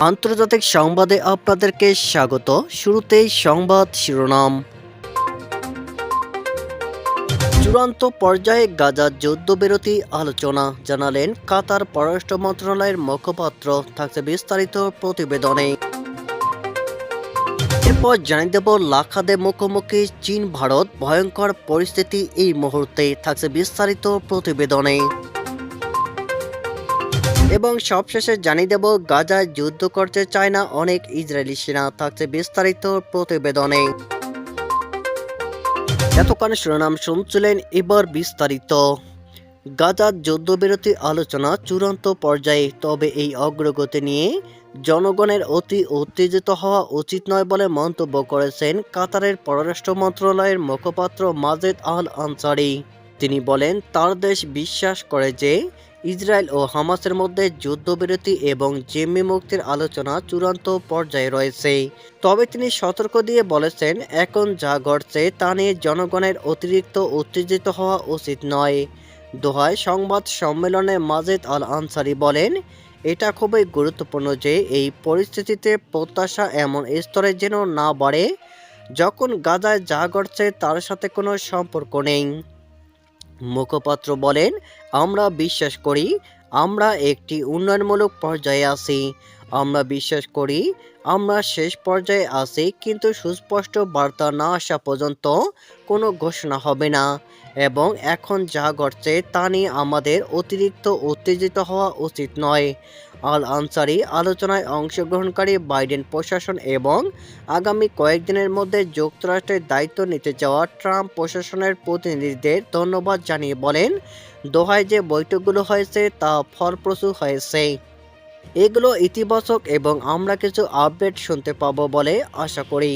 আন্তর্জাতিক সংবাদে আপনাদেরকে স্বাগত। শুরুতেই সংবাদ শিরোনাম। চূড়ান্ত পর্যায়ে গাজার যুদ্ধবিরতি আলোচনা জানালেন কাতার পররাষ্ট্র মন্ত্রণালয়ের মুখপাত্র। থাকছে বিস্তারিত প্রতিবেদনে। এরপর জানিয়ে দেব, লাখাদে মুখোমুখি চীন ভারত ভয়ঙ্কর পরিস্থিতি এই মুহূর্তে। থাকছে বিস্তারিত প্রতিবেদনে। এবং সবশেষে জানিয়ে দেব, গাজায় যুদ্ধ করতে চায় না অনেক ইসরায়েলি সেনা থাকছে বিস্তারিত প্রতিবেদনে। এতক্ষণ শিরোনাম শুনছিলেন এবার বিস্তারিত। গাজার যুদ্ধবিরতি আলোচনা চূড়ান্ত পর্যায়ে, তবে এই অগ্রগতি নিয়ে জনগণের অতি উত্তেজিত হওয়া উচিত নয় বলে মন্তব্য করেছেন কাতারের পররাষ্ট্র মন্ত্রণালয়ের মুখপাত্র মাজেদ আল আনসারি। তিনি বলেন, তার দেশ বিশ্বাস করে যে ইসরায়েল ও হামাসের মধ্যে যুদ্ধবিরতি এবং জিম্মি মুক্তির আলোচনা চূড়ান্ত পর্যায়ে রয়েছে। তবে তিনি সতর্ক দিয়ে বলেছেন, এখন যা ঘটছে তা নিয়ে জনগণের অতিরিক্ত উত্তেজিত হওয়া উচিত নয়। দোহায় সংবাদ সম্মেলনে মাজেদ আল আনসারি বলেন, এটা খুবই গুরুত্বপূর্ণ যে এই পরিস্থিতিতে প্রত্যাশা এমন স্তরে যেন না বাড়ে, যখন গাজায় যা ঘটছে তার সাথে কোনো সম্পর্ক নেই। মুখপাত্র বলেন, আমরা বিশ্বাস করি, আমরা একটি উন্নয়নমূলক পর্যায়ে আছি। আমরা বিশ্বাস করি, আমরা শেষ পর্যায়ে আছি, কিন্তু সুস্পষ্ট বার্তা না আসা পর্যন্ত কোনো ঘোষণা হবে না। এবং এখন যা ঘটছে তা নিয়ে আমাদের অতিরিক্ত উত্তেজিত হওয়া উচিত নয়। আল আনসারি আলোচনায় অংশগ্রহণকারী বাইডেন প্রশাসন এবং আগামী কয়েকদিনের মধ্যে যুক্তরাষ্ট্রের দায়িত্ব নিতে যাওয়া ট্রাম্প প্রশাসনের প্রতিনিধিদের ধন্যবাদ জানিয়ে বলেন, দোহায় যে বৈঠকগুলো হয়েছে তা ফলপ্রসূ হয়েছে। এগুলো ইতিবাচক এবং আমরা কিছু আপডেট শুনতে পাবো বলে আশা করি।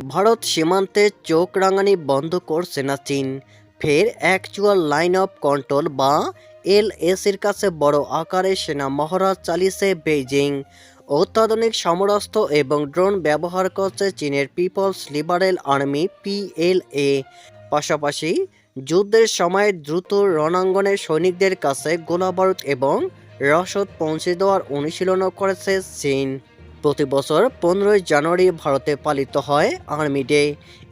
ভারত সীমান্তে চোখ রাঙানি বন্ধ করছে না চীন। ফের অ্যাকচুয়াল লাইন অফ কন্ট্রোল বা এলএসির কাছে বড় আকারে সেনা মহড়া চালিয়েছে বেইজিং অত্যাধুনিক সমরাস্ত্র এবং ড্রোন ব্যবহার করছে চীনের পিপলস লিবারেল আর্মি পিএলএ পাশাপাশি যুদ্ধের সময় দ্রুত রণাঙ্গনের সৈনিকদের কাছে গোলাবারুদ এবং রসদ পৌঁছে দেওয়ার অনুশীলনও করেছে চীন। প্রতি বছর পনেরোই জানুয়ারি ভারতে পালিত হয় আর্মি ডে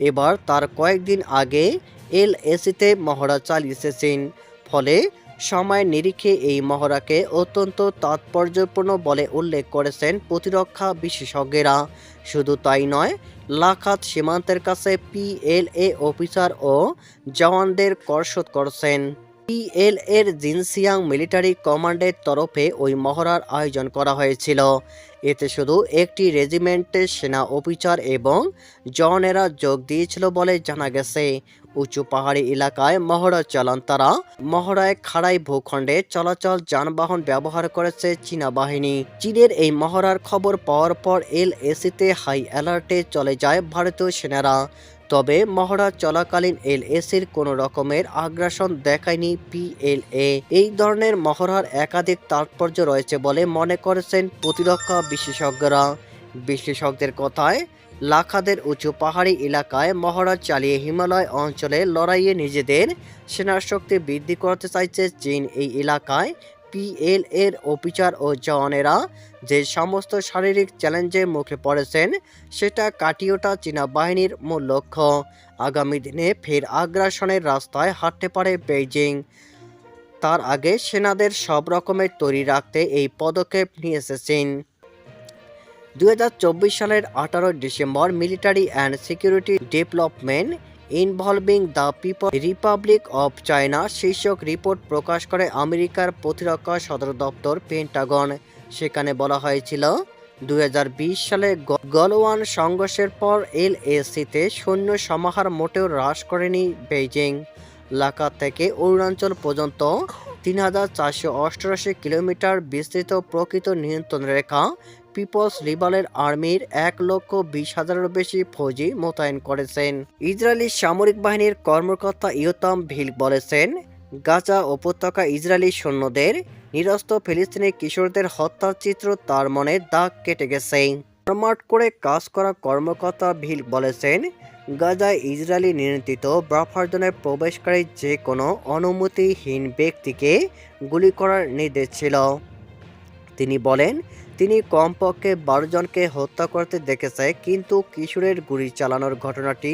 এবার তার কয়েকদিন আগে এলএসিতে মহড়া চালিয়েছেন। ফলে সময় নিরিখে এই মহড়াকে অত্যন্ত তাৎপর্যপূর্ণ বলে উল্লেখ করেছেন প্রতিরক্ষা বিশেষজ্ঞেরা। শুধু তাই নয়, লাখাত সীমান্তের কাছে পিএলএ অফিসার ও জওয়ানদের করসত করছেন। পিএল এর জিনসিয়াং মিলিটারি কমান্ডের তরফে ওই মহড়ার আয়োজন করা হয়েছিল। এতে শুধু একটি রেজিমেন্টের সেনা অফিসার এবং জওয়ানেরা যোগ দিয়েছিল বলে জানা গেছে। উঁচু পাহাড়ি এলাকায় মহড়া চালান তারা। মহড়ায় খাড়াই ভূখণ্ডে চলাচল, যানবাহন ব্যবহার করেছে চীনা বাহিনী। চীনের এই মহড়ার খবর পাওয়ার পর এল এসিতে হাই অ্যালার্টে চলে যায় ভারতীয় সেনারা। তবে মহড়া চলাকালীন এল এসির কোনো রকমের আগ্রাসন দেখায়নি পিএলএ। এই ধরনের মহড়ার একাধিক তাৎপর্য রয়েছে বলে মনে করেছেন প্রতিরক্ষা বিশেষজ্ঞরা। বিশেষজ্ঞদের কথায়, লাখাদের উঁচু পাহাড়ি এলাকায় মহড়া চালিয়ে হিমালয় অঞ্চলে লড়াইয়ে নিজেদের সেনার শক্তি বৃদ্ধি করতে চাইছে চীন। এই এলাকায় পিএল এর অফিসার ও জওয়ানেরা যে সমস্ত শারীরিক চ্যালেঞ্জের মুখে পড়েছেন, সেটা কাটিয়ে ওঠা চীনা বাহিনীর মূল লক্ষ্য। আগামী দিনে ফের আগ্রাসনের রাস্তায় হাঁটতে পারে বেইজিং। তার আগে সেনাদের সব রকমের তৈরি রাখতে এই পদক্ষেপ নিয়েছে চীন। দুই সালের আঠারো December military and security development involving the people republic of China শীর্ষক রিপোর্ট প্রকাশ করে আমেরিকার প্রতিরক্ষা সদর দপ্তর পেন্টাগন সেখানে বলা হয়েছিল দু হাজার বিশ সালে গলওয়ান সংঘর্ষের পর এলএসিতে সৈন্য সমাহার মোটেও হ্রাস করেনি বেইজিং। লাকা থেকে অরুণাচল পর্যন্ত তিন হাজার চারশো অষ্টআশি কিলোমিটার বিস্তৃত প্রকৃত নিয়ন্ত্রণ রেখা পিপলস লিবারেল আর্মির এক লক্ষ বিশ হাজারেরও বেশি ফৌজি মোতায়েন করেছেন। ইসরায়েলি সামরিক বাহিনীর কর্মকর্তা ইয়তাম ভিল বলেছেন, গাজা উপত্যকা ইসরায়েলি সৈন্যদের নিরস্ত ফিলিস্তিনি কিশোরদের হত্যার চিত্র তার মনে দাগ কেটে গেছে। কর্মাট করে কাজ করা কর্মকর্তা ভিল বলেছেন, গাজায় ইসরায়েলি নিয়ন্ত্রিত বাফার জোনে প্রবেশকারী যে কোনো অনুমতিহীন ব্যক্তিকে গুলি করার নির্দেশ ছিল। তিনি বলেন, তিনি কমপক্ষে বারো জনকে হত্যা করতে দেখেছে, কিন্তু কিশোরের গুলি চালানোর ঘটনাটি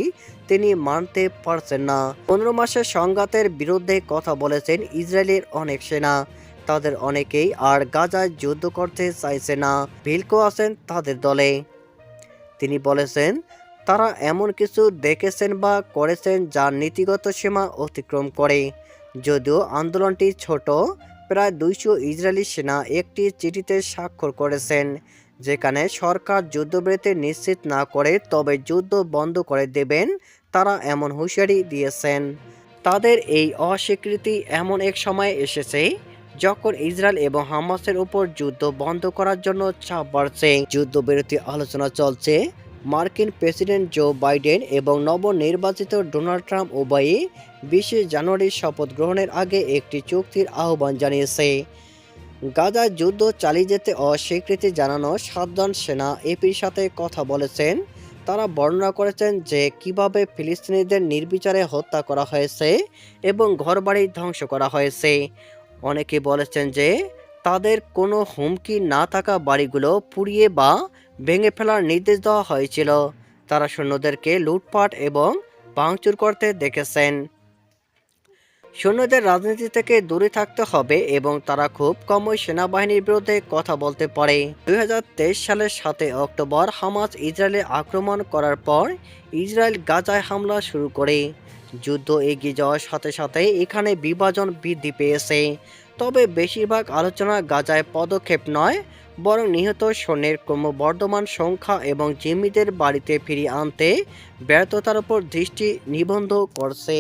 তিনি মানতে পারছেন না। পনেরো মাসের সংঘাতের বিরুদ্ধে কথা বলেছেন ইসরায়েলের অনেক সেনা। তাদের অনেকেই আর গাজায় যুদ্ধ করতে চাইছে না, ভিলকো আছেন তাদের দলে। তিনি বলেছেন, তারা এমন কিছু দেখেছেন বা করেছেন যা নীতিগত সীমা অতিক্রম করে। যদিও আন্দোলনটি ছোট, প্রায় দুইশো ইসরায়েলি সেনা একটি চিঠিতে স্বাক্ষর করেছেন, যেখানে সরকার যুদ্ধবিরতি নিশ্চিত না করে তবে যুদ্ধ বন্ধ করে দেবেন, তারা এমন হুঁশিয়ারি দিয়েছেন। তাদের এই অস্বীকৃতি এমন এক সময় এসেছে যখন ইসরায়েল এবং হামাসের উপর যুদ্ধ বন্ধ করার জন্য চাপ বাড়ছে, যুদ্ধবিরতি আলোচনা চলছে। মার্কিন প্রেসিডেন্ট জো বাইডেন এবং নবনির্বাচিত ডোনাল্ড ট্রাম্প উভয়ই বিশে জানুয়ারির শপথ গ্রহণের আগে একটি চুক্তির আহ্বান জানিয়েছে। গাজা যুদ্ধ চালিয়ে যেতে অস্বীকৃতি জানানো সাতজন সেনা এপির সাথে কথা বলেছেন। তারা বর্ণনা করেছেন যে কীভাবে ফিলিস্তিনিদের নির্বিচারে হত্যা করা হয়েছে এবং ঘরবাড়ি ধ্বংস করা হয়েছে। অনেকে বলেছেন যে তাদের কোনো হুমকি না থাকা বাড়িগুলো পুড়িয়ে বা ভেঙে ফেলার নির্দেশ দেওয়া হয়েছিল। তারা সৈন্যদেরকে লুটপাট এবং ভাঙচুর করতে দেখেছেন। সৈন্যদের রাজনীতি থেকে দূরে থাকতে হবে এবং তারা খুব কমই সেনাবাহিনীর বিরুদ্ধে কথা বলতে পারে। দু হাজার তেইশ সালের সাথে অক্টোবর হামাস ইসরায়েলে আক্রমণ করার পর ইসরায়েল গাজায় হামলা শুরু করে। যুদ্ধ এগিয়ে যাওয়ার সাথে সাথে এখানে বিভাজন বৃদ্ধি পেয়েছে। তবে বেশিরভাগ আলোচনা গাজায় পদক্ষেপ নয়, বরং নিহত সৈন্যের ক্রমবর্ধমান সংখ্যা এবং জিম্মিদের বাড়িতে ফিরিয়ে আনতে ব্যর্থতার উপর দৃষ্টি নিবন্ধ করছে।